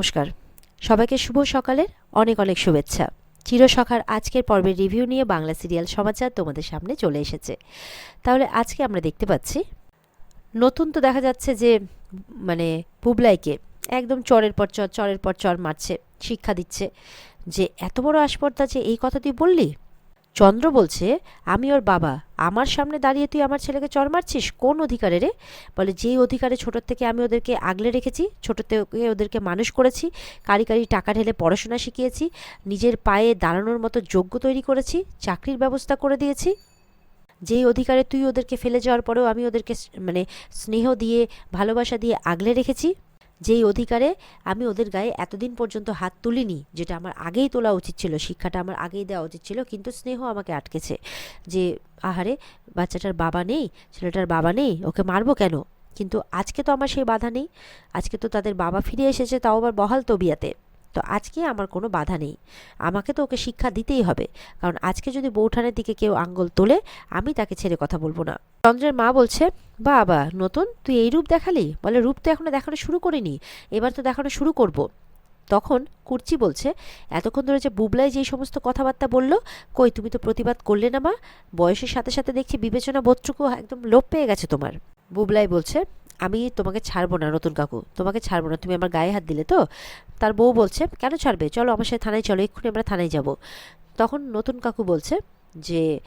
নমস্কার। সবাইকে শুভ সকালের অনেক অনেক শুভেচ্ছা। চিরসখার আজকের পর্বের রিভিউ নিয়ে বাংলা সিরিয়াল সমাচার তোমাদের সামনে চলে এসেছে। তাহলে আজকে আমরা দেখতে পাচ্ছি, নতুন তো দেখা যাচ্ছে যে মানে পুবলাইকে একদম চরের পর চর, চরের পর চর মারছে, শিক্ষা দিচ্ছে যে, এত বড় আসপর্দা যে এই কথা তুই বললি চন্দ্র বলছে, আমি ওর বাবা। আমার সামনে দাঁড়িয়ে তুই আমার ছেলেকে চর মারছিস? কোন অধিকারে রে? বলে, যেই অধিকারে ছোটোর থেকে আমি ওদেরকে আগলে রেখেছি, ছোটোর থেকে ওদেরকে মানুষ করেছি, কারি কারি টাকা ঢেলে পড়াশোনা শিখিয়েছি, নিজের পায়ে দাঁড়ানোর মতো যোগ্য তৈরি করেছি, চাকরির ব্যবস্থা করে দিয়েছি। যেই অধিকারে তুই ওদেরকে ফেলে যাওয়ার পরেও আমি ওদেরকে মানে স্নেহ দিয়ে, ভালোবাসা দিয়ে আগলে রেখেছি যেই অধিকারে আমি ওদের গায়ে এতদিন পর্যন্ত হাত তুলিনি, যেটা আমার আগেই তোলা উচিত ছিল, শিক্ষাটা আমার আগেই দেওয়া উচিত ছিল, কিন্তু স্নেহ আমাকে আটকেছে যে, আহারে, বাচ্চাটার বাবা নেই, ছেলেটার বাবা নেই, ওকে মারবো কেন? কিন্তু আজকে তো আমার সেই বাধা নেই, আজকে তো তাদের বাবা ফিরে এসেছে, তাও আবার বহাল তবিয়াতে। তো আজকে আমার কোনো বাধা নেই, আমাকে তো ওকে শিক্ষা দিতেই হবে, কারণ আজকে যদি বৌঠানের দিকে কেউ আঙ্গল তোলে, আমি তাকে ছেড়ে কথা বলব না। চন্দ্রের মা বলছে বাবা, নতুন? তুই এই রূপ দেখালি? বলে রূপ তো এখনও দেখানো শুরু করিনি। এবার তো দেখানো শুরু করব। তখন কুর্চি বলছে, এতক্ষণ ধরে যে বুবলাই যেই সমস্ত কথাবার্তা বলল, কই তুমি তো প্রতিবাদ করলে না মা? বয়সের সাথে সাথে দেখছি বিবেচনা বোধটুকু একদম লোপ পেয়ে গেছে তোমার। বুবলাই বলছে, আমি তোমাকে ছাড়বো না, নতুন কাকু। তোমাকে ছাড়বো না, তুমি আমার গায়ে হাত দিলে তো? তার বউ বলছে, কেন ছাড়বে? চলো আমার সাথে থানায়, চলো, এক্ষুনি আমরা থানায় যাব। তখন নতুন কাকু বলছে যে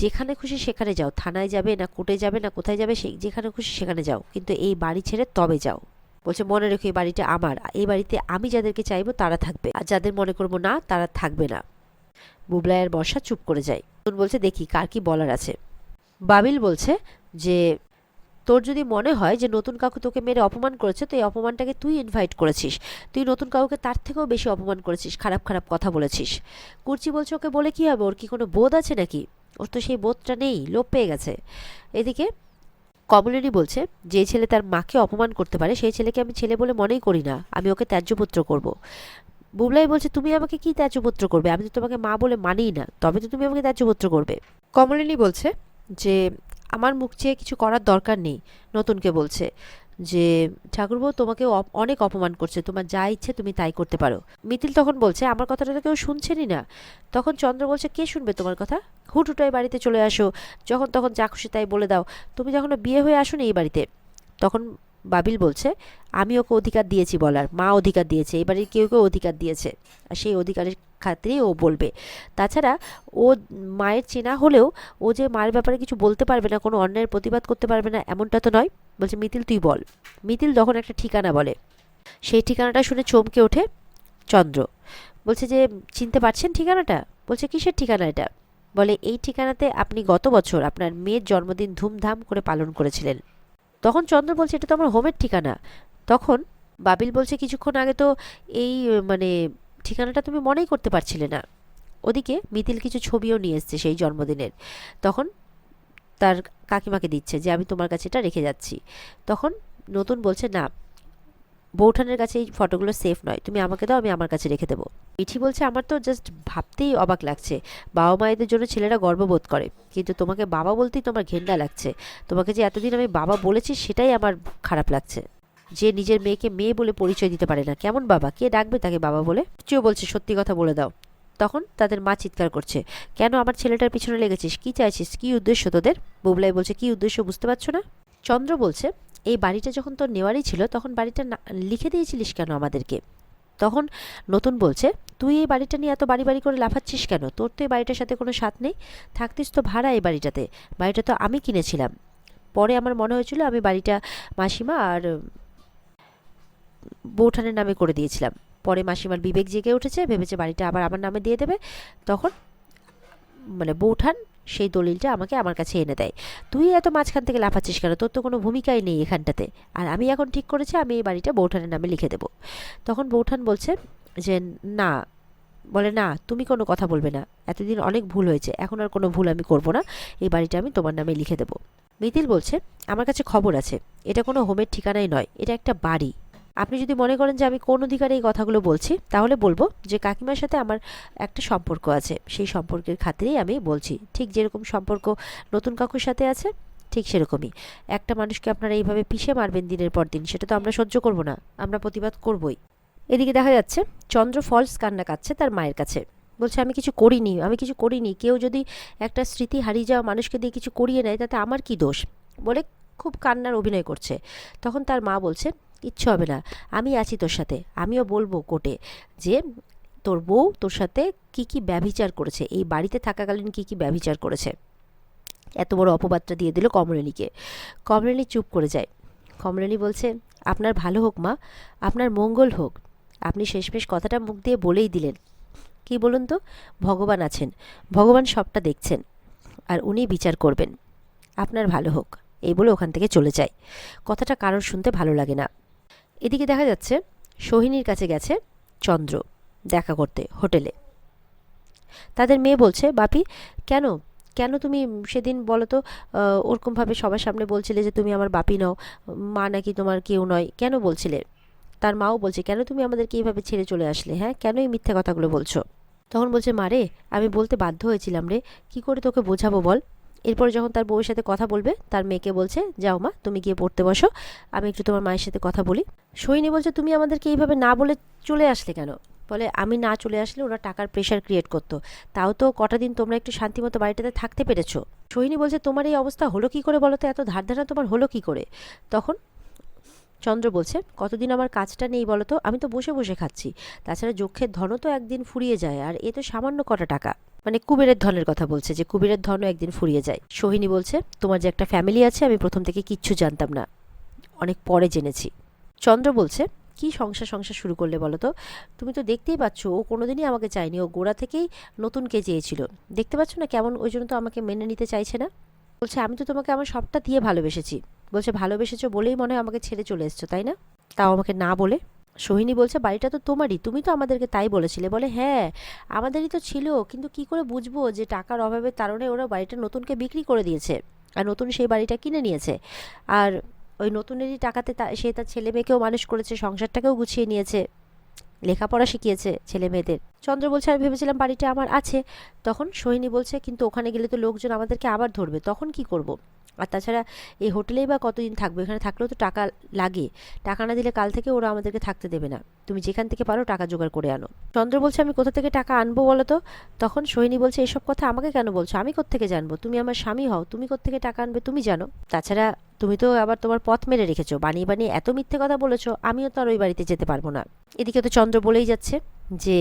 যেখানে খুশি সেখানে যাও। থানায় যাবে না কোর্টে যাবে না কোথায় যাবে সেই যেখানে খুশি সেখানে যাও। কিন্তু এই বাড়ি ছেড়ে তবে যাও। বলছে, মনে রেখো এই বাড়িটা আমার। এই বাড়িতে আমি যাদেরকে চাইব তারা থাকবে। আর যাদের মনে করব না, তারা থাকবে না। বুবলায়ের বর্ষা চুপ করে যায়। নতুন বলছে, দেখি, কার কি বলার আছে? বাবিল বলছে যে, তোর যদি মনে হয় যে নতুন কাকু তোকে মেরে অপমান করেছে, তো এই অপমানটাকে তুই ইনভাইট করেছিস। তুই নতুন কাউকে তার থেকেও বেশি অপমান করেছিস। খারাপ খারাপ কথা বলেছিস। কুর্চি বলছে, ওকে বলে কি হবে? ওর কি কোনো বোধ আছে নাকি? ওর তো সেই বোধটা নেই, লোপ পেয়ে গেছে। এদিকে কমলিনী বলছে, যে ছেলে তার মাকে অপমান করতে পারে, সেই ছেলেকে আমি ছেলে বলে মনেই করি না, আমি ওকে ত্যায্যপুত্র করব। বুবলাই বলছে, তুমি আমাকে কি ত্যায্যপুত্র করবে? আমি তো তোমাকে মা বলে মানিই না, তবে তো তুমি আমাকে ত্যায্যপুত্র করবে। কমলিনী বলছে যে, আমার মুখ চেয়ে কিছু করার দরকার নেই, নতুনকে বলছে। যে ঠাকুরবউ তোমাকে অনেক অপমান করছে। তোমার যা ইচ্ছে তুমি তাই করতে পারো। মিথিল তখন বলছে, আমার কথাটা তো কেউ শুনছেনই না। তখন চন্দ্র বলছে, কে শুনবে তোমার কথা? হুট হুটাই বাড়িতে চলে আসো। যখন তখন যা খুশি তাই বলে দাও। তুমি যখন বিয়ে হয়ে আসো এই বাড়িতে? তখন বাবিল বলছে, আমি ওকে অধিকার দিয়েছি বলার। মা অধিকার দিয়েছে। এই বাড়ির কেউ কেউ অধিকার দিয়েছে। আর সেই অধিকারের খাতিরেই ও বলবে। তাছাড়া ও মায়ের চেনা হলেও ও যে মায়ের ব্যাপারে কিছু বলতে পারবে না, কোনো অন্যায়ের প্রতিবাদ করতে পারবে না, এমনটা তো নয়। বলছে, মিতিল, তুই বল। মিতিল তখন একটা ঠিকানা বলে। সেই ঠিকানাটা শুনে চমকে ওঠে চন্দ্র। বলছে যে, চিনতে পারছেন ঠিকানাটা? বলছে, কিসের ঠিকানা এটা? বলে, এই ঠিকানাতে আপনি গত বছর আপনার মেয়ের জন্মদিন ধুমধাম করে পালন করেছিলেন। তখন চন্দ্র বলছে, এটা তো আমার হোমের ঠিকানা। তখন বাবিল বলছে, কিছুক্ষণ আগে তো এই মানে ঠিকানাটা তুমি মনেই করতে পারছিলে না। ওদিকে মিতিল কিছু ছবিও নিয়ে এসছে সেই জন্মদিনের। তখন তার কাকিমাকে দিচ্ছে যে, আমি তোমার কাছে এটা রেখে যাচ্ছি। তখন নতুন বলছে, না, বৌঠানের কাছে এই ফটোগুলো সেফ নয়। তুমি আমাকে দাও, আমি আমার কাছে রেখে দেবো। মিঠি বলছে, আমার তো জাস্ট ভাবতেই অবাক লাগছে। বাবা মায়েদের জন্য ছেলেরা গর্ববোধ করে। কিন্তু তোমাকে বাবা বলতেই তোমার ঘেন্না লাগছে। তোমাকে যে এতদিন আমি বাবা বলেছি, সেটাই আমার খারাপ লাগছে। যে নিজের মেয়েকে মেয়ে বলে পরিচয় দিতে পারে না। কেমন বাবা? কে ডাকবে তাকে বাবা বলে? চিও বলছে, সত্যি কথা বলে দাও। তখন তাদের মা চিৎকার করছে, কেন আমার ছেলেটার পিছনে লেগেছিস? কি চাইছিস? কি উদ্দেশ্য তোদের? বুবলাই বলছে, কি উদ্দেশ্য বুঝতে পারছ না? চন্দ্র বলছে, এই বাড়িটা যখন তোর নেওয়ারই ছিল, তখন বাড়িটা লিখে দিয়েছিলিস কেন আমাদেরকে? তখন নতুন বলছে, তুই এই বাড়িটা নিয়ে এত বাড়ি বাড়ি করে লাফাচ্ছিস কেন? তোর তো এই বাড়িটার সাথে কোনো স্বাদ নেই। থাকতিস তো ভাড়া এই বাড়িটাতে। বাড়িটা তো আমি কিনেছিলাম। পরে আমার মনে হয়েছিল আমি বাড়িটা মাসিমা আর বৌঠানের নামে করে দিয়েছিলাম। পরে মাসিমার বিবেক জেগে উঠেছে, ভেবেছে বাড়িটা আবার আমার নামে দিয়ে দেবে। তখন মানে বৌঠান সেই দলিলটা আমাকে আমার কাছে এনে দেয়। তুই এত মাঝখান থেকে লাফাচ্ছিস কেন? তোর তো কোনো ভূমিকাই নেই এখানটাতে। আর আমি এখন ঠিক করেছি, আমি এই বাড়িটা বৌঠানের নামে লিখে দেবো। তখন বৌঠান বলছে যে, না। বলে, না, তুমি কোনো কথা বলবে না। এতদিন অনেক ভুল হয়েছে, এখন আর কোনো ভুল আমি করব না। এই বাড়িটা আমি তোমার নামে লিখে দেবো। মিতিল বলছে, আমার কাছে খবর আছে। এটা কোনো হোমের ঠিকানাই নয়, এটা একটা বাড়ি। আপনি যদি মনে করেন যে আমি কোন অধিকারে এই কথাগুলো বলছি, তাহলে বলব যে কাকিমার সাথে আমার একটা সম্পর্ক আছে। সেই সম্পর্কের খাতিরেই আমি বলছি। ঠিক যেরকম সম্পর্ক নতুন কাকুর সাথে আছে, ঠিক সেরকমই। একটা মানুষকে আপনারা এইভাবে পিষে মারবেন দিনের পর দিন, সেটা তো আমরা সহ্য করব না। আমরা প্রতিবাদ করবই। এদিকে দেখা যাচ্ছে, চন্দ্র ফলস কান্না কাচ্ছে তার মায়ের কাছে। বলছে, আমি কিছু করিনি, আমি কিছু করিনি। কেউ যদি একটা স্মৃতি হারিয়ে যাওয়া মানুষকে দিয়ে কিছু করিয়ে নেয়, তাতে আমার কি দোষ? বলে খুব কান্নার অভিনয় করছে। তখন তার মা বলছে কিচ্ছু হবে না। আমি আছি তোর সাথে। আমিও বলব কোর্টে যে তোর বউ তোর সাথে কি কি ব্যভিচার করেছে, এই বাড়িতে থাকাকালীন কি কি ব্যভিচার করেছে। এত বড় অপবাদটা দিয়ে দিল কমলিনীকে কমলিনী চুপ করে যায়। কমলিনী বলছে, আপনার ভালো হোক মা, আপনার মঙ্গল হোক। আপনি শেষমেশ কথাটা মুখ দিয়ে বলেই দিলেন। কি বলুন তো? ভগবান আছেন। ভগবান সবটা দেখছেন। আর উনি বিচার করবেন। আপনার ভালো হোক। এই বলে ওখান থেকে চলে যায়। কথাটা কারোর শুনতে ভালো লাগে না। এদিকে দেখা যাচ্ছে সোহিনীর কাছে গেছে চন্দ্র দেখা করতে, হোটেলে। তাদের মেয়ে বলছে, বাপি, কেন? কেন তুমি সেদিন বলো তো ওরকমভাবে সবার সামনে বলছিলে যে তুমি আমার বাপি নও, মা নাকি তোমার কেউ নয়, কেন বলছিলে? তার মাও বলছে, কেন তুমি আমাদেরকে এইভাবে ছেড়ে চলে আসলে হ্যাঁ? কেন এই মিথ্যা কথাগুলো বলছো? তখন বলছে, মা রে, আমি বলতে বাধ্য হয়েছিলাম রে, কি করে তোকে বোঝাবো বল? এরপরে যখন তার বউয়ের সাথে কথা বলবে, তার মেয়েকে বলছে, যাও মা, তুমি গিয়ে পড়তে বসো। আমি একটু তোমার মায়ের সাথে কথা বলি। সৈনী বলছে, তুমি আমাদেরকে এইভাবে না বলে চলে আসলে কেন? বলে, আমি না চলে আসলে ওরা টাকার প্রেশার ক্রিয়েট করতো। তাও তো কটা দিন তোমরা একটু শান্তিমতো বাড়িটাতে থাকতে পেরেছ। সোহিনী বলছে, তোমার এই অবস্থা হলো কি করে বলো তো? এত ধার ধারা তোমার হলো কি করে? তখন চন্দ্র বলছে, কতদিন আমার কাজটা নেই বলো তো? আমি তো বসে বসে খাচ্ছি। তাছাড়া যক্ষের ধনও তো একদিন ফুরিয়ে যায়, আর এ তো সামান্য কটা টাকা। মানে কুবেরের ধনের কথা বলছে যে কুবেরের ধনও একদিন ফুরিয়ে যায়। সোহিনী বলছে, তোমার যে একটা ফ্যামিলি আছে, আমি প্রথম থেকে কিচ্ছু জানতাম না। অনেক পরে জেনেছি। চন্দ্র বলছে, কি সংসার সংসার শুরু করলে বলো তো? তুমি তো দেখতেই পাচ্ছ, ও কোনোদিনই আমাকে চায়নি। ও গোড়া থেকেই নতুনকে চেয়েছিল। দেখতে পাচ্ছ না কেমন ওই জন্য তো আমাকে মেনে নিতে চাইছে না? বলছে, আমি তো তোমাকে আমার সবটা দিয়ে ভালোবেসেছি। বলছে, ভালোবেসেছো বলেই মনে হয় আমাকে ছেড়ে চলে এসছো, তাই না? তাও আমাকে না বলে সোহিনী বলছে, বাড়িটা তো তোমারই, তুমি তো আমাদেরকে তাই বলেছিলে। বলে হ্যাঁ আমাদেরই তো ছিল, কিন্তু কি করে বুঝব যে টাকার অভাবের কারণে ওরা বাড়িটা নতুনকে বিক্রি করে দিয়েছে আর নতুন সেই বাড়িটা কিনে নিয়েছে। আর ওই নতুনেরই টাকাতে সে তার ছেলে মেয়েকেও মানুষ করেছে, সংসারটাকেও গুছিয়ে নিয়েছে, লেখাপড়া শিখিয়েছে ছেলে মেয়েদের। চন্দ্র বলছে, আমি ভেবেছিলাম বাড়িটা আমার আছে। তখন সোহিনী বলছে, কিন্তু ওখানে গেলে তো লোকজন আমাদেরকে আবার ধরবে, তখন কি করব। আর তাছাড়া এই হোটেলেই বা কতদিন থাকব? এখানে থাকলেও তো টাকা লাগে। টাকা না দিলে কাল থেকে ওরা আমাদেরকে থাকতে দেবে না। তুমি যেখান থেকে পারো টাকা জোগাড় করে আনো। চন্দ্র বলছে, আমি কোথা থেকে টাকা আনব বলো তো তখন সোহিনী বলছে, এসব কথা আমাকে কেন বলছো? আমি কোত্থেকে জানব? তুমি আমার স্বামী হও, তুমি কোত্থেকে টাকা আনবে তুমি জানো? তাছাড়া তুমি তো আবার তোমার পথ মেরে রেখেছো, বানিয়ে বানিয়ে এত মিথ্যে কথা বলেছ, আমিও তো আর ওই বাড়িতে যেতে পারব না। এদিকে তো চন্দ্র বলেই যাচ্ছে যে,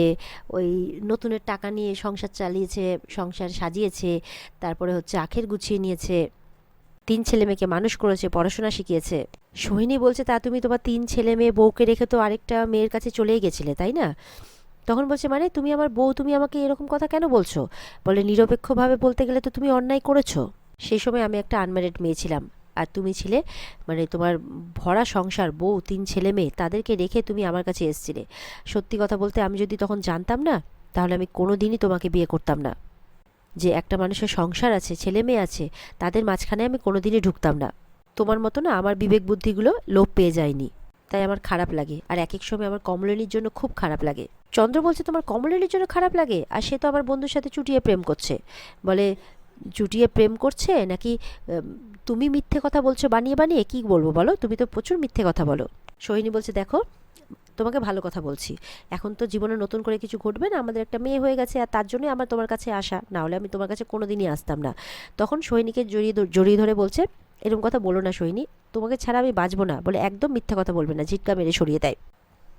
ওই নতুনের টাকা নিয়ে সংসার চালিয়েছে, সংসার সাজিয়েছে, তারপরে হচ্ছে আখের গুছিয়ে নিয়েছে। তিন ছেলে মেয়েকে মানুষ করেছে, পড়াশোনা শিখিয়েছে। সোহিনী বলছে, তা তুমি তোমার তিন ছেলে মেয়ে বউকে রেখে তো আরেকটা মেয়ের কাছে চলেই গেছিলে, তাই না? তখন বলছে মানে তুমি আমার বউ, তুমি আমাকে এরকম কথা কেন বলছো? বলে, নিরপেক্ষভাবে বলতে গেলে তো তুমি অন্যায় করেছ। সেই সময় আমি একটা আনম্যারিড মেয়ে ছিলাম। আর তুমি ছিলে মানে তোমার ভরা সংসার, বউ, তিন ছেলে মেয়ে, তাদেরকে রেখে তুমি আমার কাছে এসেছিলে। সত্যি কথা বলতে আমি যদি তখন জানতাম না, তাহলে আমি কোনো দিনই তোমাকে বিয়ে করতাম না। যে একটা মানুষের সংসার আছে, ছেলে মেয়ে আছে, তাদের মাঝখানে আমি কোনো দিনই ঢুকতাম না। তোমার মতো না আমার বিবেক বুদ্ধিগুলো লোপ পেয়ে যায়নি। তাই আমার খারাপ লাগে। আর এক এক সময় আমার কমলিনীর জন্য খুব খারাপ লাগে। চন্দ্র বলছে, তোমার কমলিনীর জন্য খারাপ লাগে? আর সে তো আমার বন্ধুর সাথে চুটিয়ে প্রেম করছে। বলে, চুটিয়ে প্রেম করছে? নাকি তুমি মিথ্যে কথা বলছো বানিয়ে বানিয়ে? কি বলব বলো? তুমি তো প্রচুর মিথ্যে কথা বলো। সোহিনী বলছে, দেখো তোমাকে ভালো কথা বলছি। এখন তো জীবনে নতুন করে কিছু ঘটবে না, আমাদের একটা মেয়ে হয়ে গেছে, আর তার জন্যই আমার তোমার কাছে আসা। না হলে আমি তোমার কাছে কোনো দিনই আসতাম না। তখন সৈনিকের জড়িয়ে জড়িয়ে ধরে বলছে, এরকম কথা বলো না সৈনিক তোমাকে ছাড়া আমি বাঁচবো না। বলে একদম মিথ্যা কথা বলবে না, ঝিটকা মেরে সরিয়ে দেয়।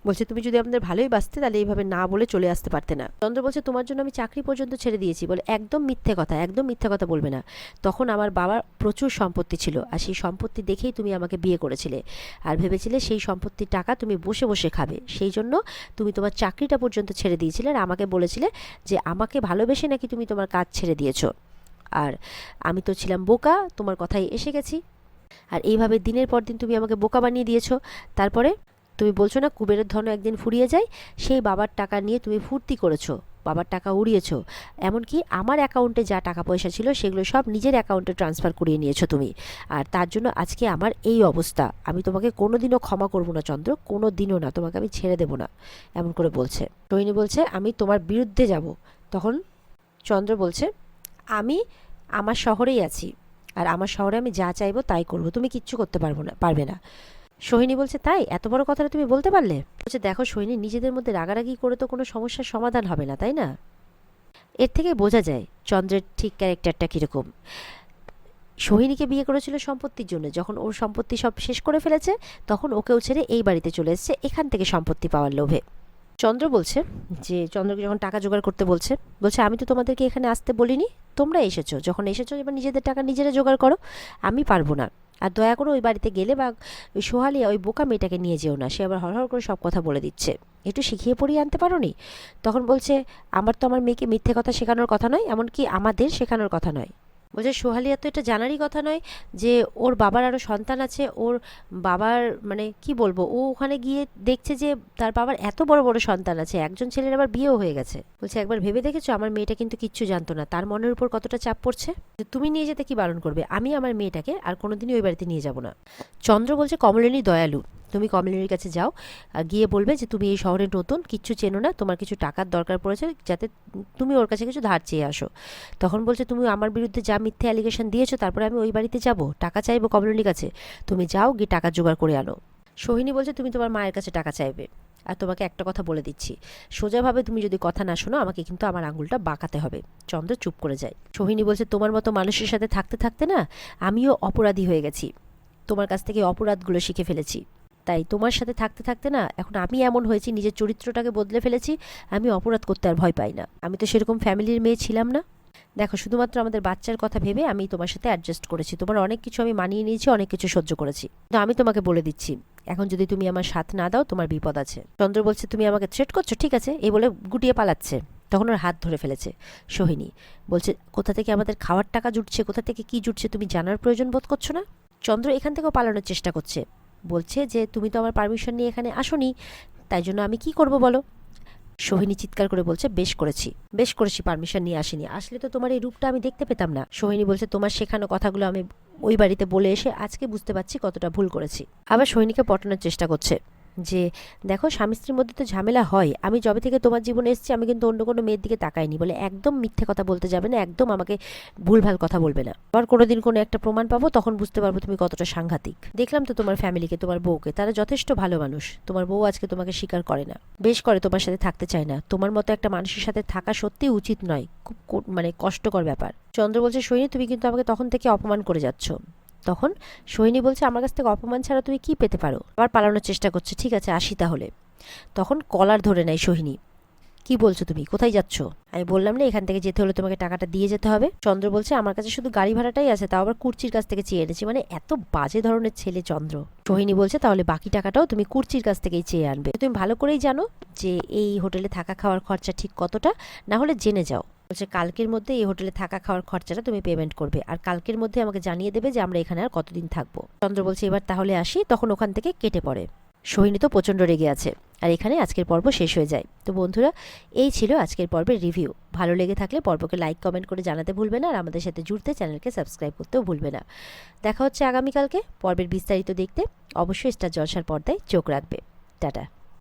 বলছে, তুমি যদি আমাদের ভালোই বাঁচতে, তাহলে এইভাবে না বলে চলে আসতে পারতে না। চন্দ্র বলছে, তোমার জন্য আমি চাকরি পর্যন্ত ছেড়ে দিয়েছি। বলে, একদম মিথ্যে কথা, একদম মিথ্যে কথা বলবে না। তখন আমার বাবার প্রচুর সম্পত্তি ছিল, আর সেই সম্পত্তি দেখেই তুমি আমাকে বিয়ে করেছিলে। আর ভেবেছিলে সেই সম্পত্তির টাকা তুমি বসে বসে খাবে। সেই জন্য তুমি তোমার চাকরিটা পর্যন্ত ছেড়ে দিয়েছিলে আর আমাকে বলেছিলে যে, আমাকে ভালোবেসে নাকি তুমি তোমার কাজ ছেড়ে দিয়েছ। আর আমি তো ছিলাম বোকা, তোমার কথাই এসে গেছি। আর এইভাবে দিনের পর দিন তুমি আমাকে বোকা বানিয়ে দিয়েছ। তারপরে তুমি বলছো না কুবেরের ধন একদিন ফুরিয়ে যায়? সেই বাবার টাকা নিয়ে তুমি ফুর্তি করেছ, বাবার টাকা উড়িয়েছো। এমনকি আমার অ্যাকাউন্টে যা টাকা পয়সা ছিল সেগুলো সব নিজের অ্যাকাউন্টে ট্রান্সফার করিয়ে নিয়েছো তুমি। আর তার জন্য আজকে আমার এই অবস্থা। আমি তোমাকে কোনো দিনও ক্ষমা করব না চন্দ্র কোনো দিনও না। তোমাকে আমি ছেড়ে দেবো না। এমন করে বলছে। রোহিণী বলছে, আমি তোমার বিরুদ্ধে যাব। তখন চন্দ্র বলছে, আমি আমার শহরেই আছি। আর আমার শহরে আমি যা চাইব তাই করব। তুমি কিচ্ছু করতে পারব না, পারবে না। সোহিনী বলছে, তাই? এত বড় কথাটা তুমি বলতে পারলে? বলছে, দেখো সোহিনী, নিজেদের মধ্যে রাগারাগি করে তো কোনো সমস্যার সমাধান হবে না, তাই না? এর থেকে বোঝা যায়, চন্দ্রের ঠিক ক্যারেক্টারটা কীরকম। সোহিনীকে বিয়ে করেছিল সম্পত্তির জন্য। যখন ওর সম্পত্তি সব শেষ করে ফেলেছে, তখন ওকেও ছেড়ে এই বাড়িতে চলে এসেছে, এখান থেকে সম্পত্তি পাওয়ার লোভে। চন্দ্র বলছে যে, চন্দ্রকে যখন টাকা জোগাড় করতে বলছে বলছে, আমি তো তোমাদেরকে এখানে আসতে বলিনি, তোমরা এসেছ। যখন এসেছ, এবার নিজেদের টাকা নিজেরা জোগাড় করো, আমি পারব না। আর দয়া করে ওই বাড়িতে গেলে বা ওই সোহালিয়া ওই বোকা মেয়েটাকে নিয়ে যেও না। সে আবার হরহর করে সব কথা বলে দিচ্ছে। একটু শিখিয়ে পড়িয়ে আনতে পারো তখন বলছে, আমার তো আমার মেয়েকে মিথ্যে কথা শেখানোর কথা নয়, এমনকি আমাদের শেখানোর কথা নয়। বলছে সোহালিয়া তো এটা জানারই কথা নয় যে ওর বাবার আরও সন্তান আছে, ওর বাবার মানে কি বলব, ও ওখানে গিয়ে দেখছে যে তার বাবার এত বড় বড় সন্তান আছে, একজন ছেলের আবার বিয়েও হয়ে গেছে। বলছে, একবার ভেবে দেখেছ? আমার মেয়েটা কিন্তু কিচ্ছু জানতো না। তার মনের উপর কতটা চাপ পড়ছে? যে তুমি নিয়ে যেতে কি বারণ করবে? আমি আমার মেয়েটাকে আর কোনোদিনই ওই বাড়িতে নিয়ে যাব না। চন্দ্র বলছে, কমলিনী দয়ালু। তুমি কমলিনীর কাছে যাও গিয়ে বলবে যে তুমি এই শহরে নতুন, কিচ্ছু চেনো না, তোমার কিছু টাকার দরকার পড়েছে, যাতে তুমি ওর কাছে কিছু ধার চেয়ে আসো। তখন বলছে, তুমি আমার বিরুদ্ধে যা মিথ্যে অ্যালিগেশন দিয়েছ, তারপরে আমি ওই বাড়িতে যাব, টাকা চাইব কমলিনীর কাছে। তুমি যাও, গিয়ে টাকা জোগাড় করে আনো। সোহিনী বলছে, তুমি তোমার মায়ের কাছে টাকা চাইবে। আর তোমাকে একটা কথা বলে দিচ্ছি। সোজাভাবে তুমি যদি কথা না শোনো, আমাকে কিন্তু আমার আঙুলটা বাঁকাতে হবে। চন্দ্র চুপ করে যায়। সোহিনী বলছে, তোমার মতো মানুষের সাথে থাকতে থাকতে না, আমিও অপরাধী হয়ে গেছি। তোমার কাছ থেকে অপরাধগুলো শিখে ফেলেছি। তাই তোমার সাথে থাকতে থাকতে না, এখন আমি এমন হয়েছি, নিজের চরিত্রটাকে বদলে ফেলেছি, আমি অপরাধ করতে আর ভয় পাই না। আমি তো সেরকম ফ্যামিলির মেয়ে ছিলাম না। দেখো, শুধুমাত্র আমাদের বাচ্চার কথা ভেবে আমি তোমার সাথে অ্যাডজাস্ট করেছি। তোমার অনেক কিছু আমি মানিয়ে নিয়েছি, অনেক কিছু সহ্য করেছি। তো আমি তোমাকে বলে দিচ্ছি, এখন যদি তুমি আমার সাথ না দাও, তোমার বিপদ আছে। চন্দ্র বলছে, তুমি আমাকে থ্রেট করছ, ঠিক আছে? এই বলে গুটিয়ে পালাচ্ছে। তখন ওর হাত ধরে ফেলেছে। সোহিনী বলছে, কোথা থেকে আমাদের খাওয়ার টাকা জুটছে? কোথা থেকে কি জুটছে? তুমি জানার প্রয়োজন বোধ করছ না? চন্দ্র এখান থেকেও পালানোর চেষ্টা করছে। বলছে যে, তুমি তো আমার পারমিশন নিয়ে এখানে আসনি, তাই জন্য আমি কি করব বলো? সোহিনী চিৎকার করে বলছে, বেশ করেছি বেশ করেছি পারমিশন নিয়ে আসিনি। আসলে তো তোমার এই রূপটা আমি দেখতে পেতাম না। সোহিনী বলছে, তোমার শেখানো কথাগুলো আমি ওই বাড়িতে বলে এসে আজকে বুঝতে পারছি কতটা ভুল করেছি। আবার সোহিনীকে পটানোর চেষ্টা করছে। যে, দেখো, স্বামী স্ত্রীর মধ্যে তো ঝামেলা হয়। আমি যবে থেকে তোমার জীবনে এসেছি, আমি কিন্তু অন্য কোনো মেয়ের দিকে তাকাইনি। বলে একদম মিথ্যে কথা বলতে যাবে না, একদম আমাকে ভুলভাল কথা বলবে না। আবার কোনোদিন কোনো একটা প্রমাণ পাবো, তখন বুঝতে পারব তুমি কতটা সাংঘাতিক। দেখলাম তো তোমার ফ্যামিলিকে, তোমার বউকে, তারা যথেষ্ট ভালো মানুষ। তোমার বউ আজকে তোমাকে স্বীকার করে না। বেশ করে তোমার সাথে থাকতে চায় না। তোমার মতো একটা মানুষের সাথে থাকা সত্যি উচিত নয়। খুব মানে কষ্টকর ব্যাপার। চন্দ্র বলছে, সৈনী, তুমি কিন্তু আমাকে তখন থেকে অপমান করে যাচ্ছ। তখন সোহিনী বলছে, আমার কাছ থেকে অপমান ছাড়া তুমি কি পেতে পারো? আবার পালানোর চেষ্টা করছে। ঠিক আছে, আসি তাহলে। তখন কলার ধরে নেয় সোহিনী। কি বলছো তুমি? কোথায় যাচ্ছ? আমি বললাম না, এখান থেকে যেতে হলে তোমাকে টাকাটা দিয়ে যেতে হবে। চন্দ্র বলছে, আমার কাছে শুধু গাড়ি ভাড়াটাই আছে, তাও আবার কুর্চির কাছ থেকে চেয়ে এনেছি। মানে এত বাজে ধরনের ছেলে চন্দ্র। সোহিনী বলছে, তাহলে বাকি টাকাটাও তুমি কুর্চির কাছ থেকেই চেয়ে আনবে। তুমি ভালো করেই জানো যে এই হোটেলে থাকা খাওয়ার খরচা ঠিক কতটা। না হলে জেনে যাও। বলছে, কালকের মধ্যে এই হোটেলে থাকা খাওয়ার খরচাটা তুমি পেমেন্ট করবে। আর কালকের মধ্যে আমাকে জানিয়ে দেবে যে আমরা এখানে আর কতদিন থাকব। চন্দ্র বলছে, এবার তাহলে আসি। তখন ওখান থেকে কেটে পড়ে। সোহিনী তো প্রচণ্ড রেগে আছে। আর এখানে আজকের পর্ব শেষ হয়ে যায়। তো বন্ধুরা, এই ছিল আজকের পর্বের রিভিউ ভালো লেগে থাকলে পর্বকে লাইক কমেন্ট করে জানাতে ভুলবে না। আর আমাদের সাথে জুড়তে চ্যানেলকে সাবস্ক্রাইব করতেও ভুলবে না। দেখা হচ্ছে আগামীকালকে পর্বের বিস্তারিত দেখতে। অবশ্যই স্টার জলসার পর্দায় চোখ রাখবে। টাটা।